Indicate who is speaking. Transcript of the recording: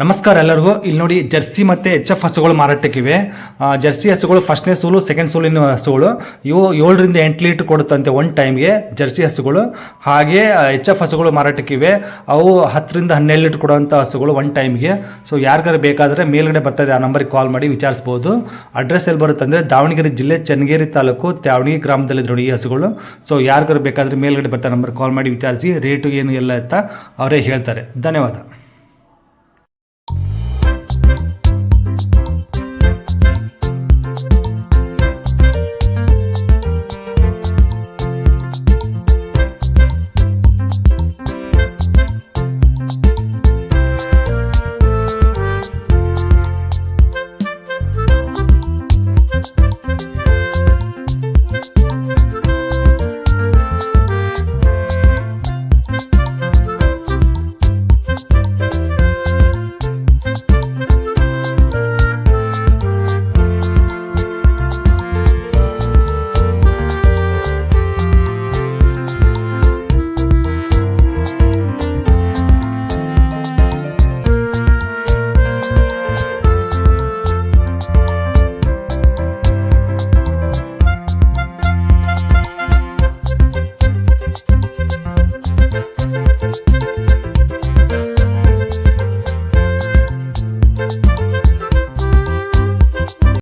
Speaker 1: ನಮಸ್ಕಾರ ಎಲ್ಲರಿಗೂ. ಇಲ್ಲಿ ನೋಡಿ ಜರ್ಸಿ ಮತ್ತು ಎಚ್ ಎಫ್ ಹಸುಗಳು ಮಾರಾಟಕ್ಕಿವೆ. ಜರ್ಸಿ ಹಸುಗಳು ಫಸ್ಟ್ನೇ ಸೂಲು ಸೆಕೆಂಡ್ ಸೂಲಿನ ಹಸುಗಳು ಇವು ಏಳರಿಂದ ಎಂಟು ಲೀಟರ್ ಕೊಡುತ್ತಂತೆ ಒನ್ ಟೈಮ್ಗೆ ಜರ್ಸಿ ಹಸುಗಳು. ಹಾಗೆ ಎಚ್ ಎಫ್ ಹಸುಗಳು ಮಾರಾಟಕ್ಕಿವೆ. ಅವು ಹತ್ತರಿಂದ ಹನ್ನೆರಡು ಲೀಟ್ರ್ ಕೊಡುವಂಥ ಹಸುಗಳು ಒನ್ ಟೈಮ್ಗೆ ಸೊ ಯಾರಿಗಾರು ಬೇಕಾದರೆ ಮೇಲ್ಗಡೆ ಬರ್ತದೆ, ಆ ನಂಬರಿಗೆ ಕಾಲ್ ಮಾಡಿ ವಿಚಾರಿಸ್ಬೋದು. ಅಡ್ರೆಸ್ ಎಲ್ಲಿ ಬರುತ್ತೆ ಅಂದರೆ ದಾವಣಗೆರೆ ಜಿಲ್ಲೆ, ಚನ್ನಗಿರಿ ತಾಲೂಕು ತ್ಯಾವಣಗಿ ಗ್ರಾಮದಲ್ಲಿ ನೋಡಿ ಈ ಹಸುಗಳು. ಸೊ ಯಾರಿಗಾರು ಬೇಕಾದರೆ ಮೇಲ್ಗಡೆ ಬರ್ತಾರೆ ನಂಬರ್ ಕಾಲ್ ಮಾಡಿ ವಿಚಾರಿಸಿ ರೇಟು ಏನು ಎಲ್ಲ ಅಂತ ಅವರೇ ಹೇಳ್ತಾರೆ. ಧನ್ಯವಾದ.